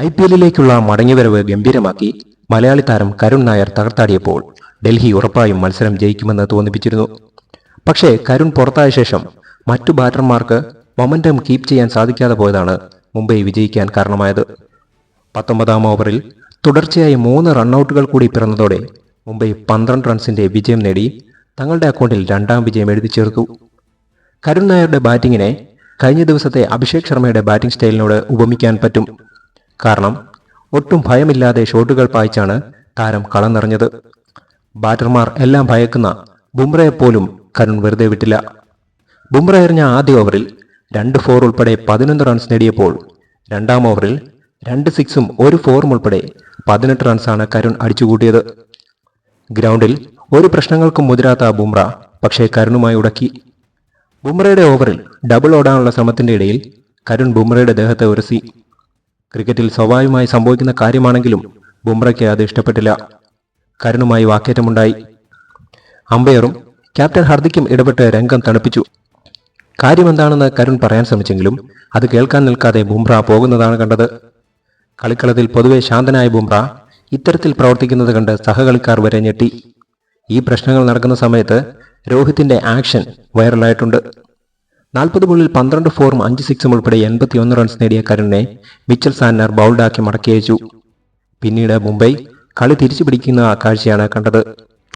I P എല്ലിലേക്കുള്ള മടങ്ങിവരവ് ഗംഭീരമാക്കി. മലയാളി താരം കരുൺ നായർ തകർത്താടിയപ്പോൾ ഡൽഹി ഉറപ്പായും മത്സരം ജയിക്കുമെന്ന് തോന്നിപ്പിച്ചിരുന്നു. പക്ഷേ കരുൺ പുറത്തായ ശേഷം മറ്റു ബാറ്റർമാർക്ക് മൊമെന്റം കീപ്പ് ചെയ്യാൻ സാധിക്കാതെ പോയതാണ് മുംബൈ വിജയിക്കാൻ കാരണമായത്. പത്തൊമ്പതാം ഓവറിൽ തുടർച്ചയായി മൂന്ന് റണ്ണൌട്ടുകൾ കൂടി പിറന്നതോടെ മുംബൈ പന്ത്രണ്ട് റൺസിന്റെ വിജയം നേടി തങ്ങളുടെ അക്കൗണ്ടിൽ രണ്ടാം വിജയം എഴുതി ചേർത്തു. കരുൺ നായരുടെ ബാറ്റിങ്ങിനെ കഴിഞ്ഞ ദിവസത്തെ അഭിഷേക് ശർമ്മയുടെ ബാറ്റിംഗ് സ്റ്റൈലിനോട് ഉപമിക്കാൻ പറ്റും. കാരണം ഒട്ടും ഭയമില്ലാതെ ഷോട്ടുകൾ പായിച്ചാണ് താരം കളം നിറഞ്ഞത് ബാറ്റർമാർ എല്ലാം ഭയക്കുന്ന ബുംറയെ പോലും കരുൺ വെറുതെ വിട്ടില്ല. ബുംറ എറിഞ്ഞ ആദ്യ ഓവറിൽ രണ്ട് ഫോർ ഉൾപ്പെടെ പതിനൊന്ന് റൺസ് നേടിയപ്പോൾ രണ്ടാം ഓവറിൽ രണ്ട് സിക്സും ഒരു ഫോറും ഉൾപ്പെടെ പതിനെട്ട് റൺസാണ് കരുൺ അടിച്ചുകൂട്ടിയത്. ഗ്രൗണ്ടിൽ ഒരു പ്രശ്നങ്ങൾക്കും മുതിരാത്ത ബുംറ പക്ഷേ കരുണുമായി ഉടക്കി. ബുംറയുടെ ഓവറിൽ ഡബിൾ ഓടാനുള്ള ശ്രമത്തിന്റെ ഇടയിൽ കരുൺ ബുംറയുടെ ദേഹത്തെ ഉരസി. ക്രിക്കറ്റിൽ സ്വാഭാവികമായി സംഭവിക്കുന്ന കാര്യമാണെങ്കിലും ബുംറയ്ക്ക് അത് ഇഷ്ടപ്പെട്ടില്ല. കരുണുമായി വാക്കേറ്റമുണ്ടായി. അമ്പയറും ക്യാപ്റ്റൻ ഹർദിക്കും ഇടപെട്ട് രംഗം തണുപ്പിച്ചു. കാര്യമെന്താണെന്ന് കരുൺ പറയാൻ ശ്രമിച്ചെങ്കിലും അത് കേൾക്കാൻ നിൽക്കാതെ ബുംറ പോകുന്നതാണ് കണ്ടത്. കളിക്കളത്തിൽ പൊതുവെ ശാന്തനായ ബുംറ ഇത്തരത്തിൽ പ്രവർത്തിക്കുന്നത് കണ്ട് സഹകളിക്കാർ വരെ ഞെട്ടി. ഈ പ്രശ്നങ്ങൾ നടക്കുന്ന സമയത്ത് രോഹിത്തിന്റെ ആക്ഷൻ വൈറലായിട്ടുണ്ട്. നാൽപ്പത് ബോളിൽ പന്ത്രണ്ട് ഫോറും അഞ്ച് സിക്സും ഉൾപ്പെടെ എൺപത്തിയൊന്ന് റൺസ് നേടിയ കരുണിനെ മിച്ചൽ സാന്നർ ബൗൾഡാക്കി മടക്കിയച്ചു. പിന്നീട് മുംബൈ കളി തിരിച്ചു പിടിക്കുന്ന കാഴ്ചയാണ് കണ്ടത്.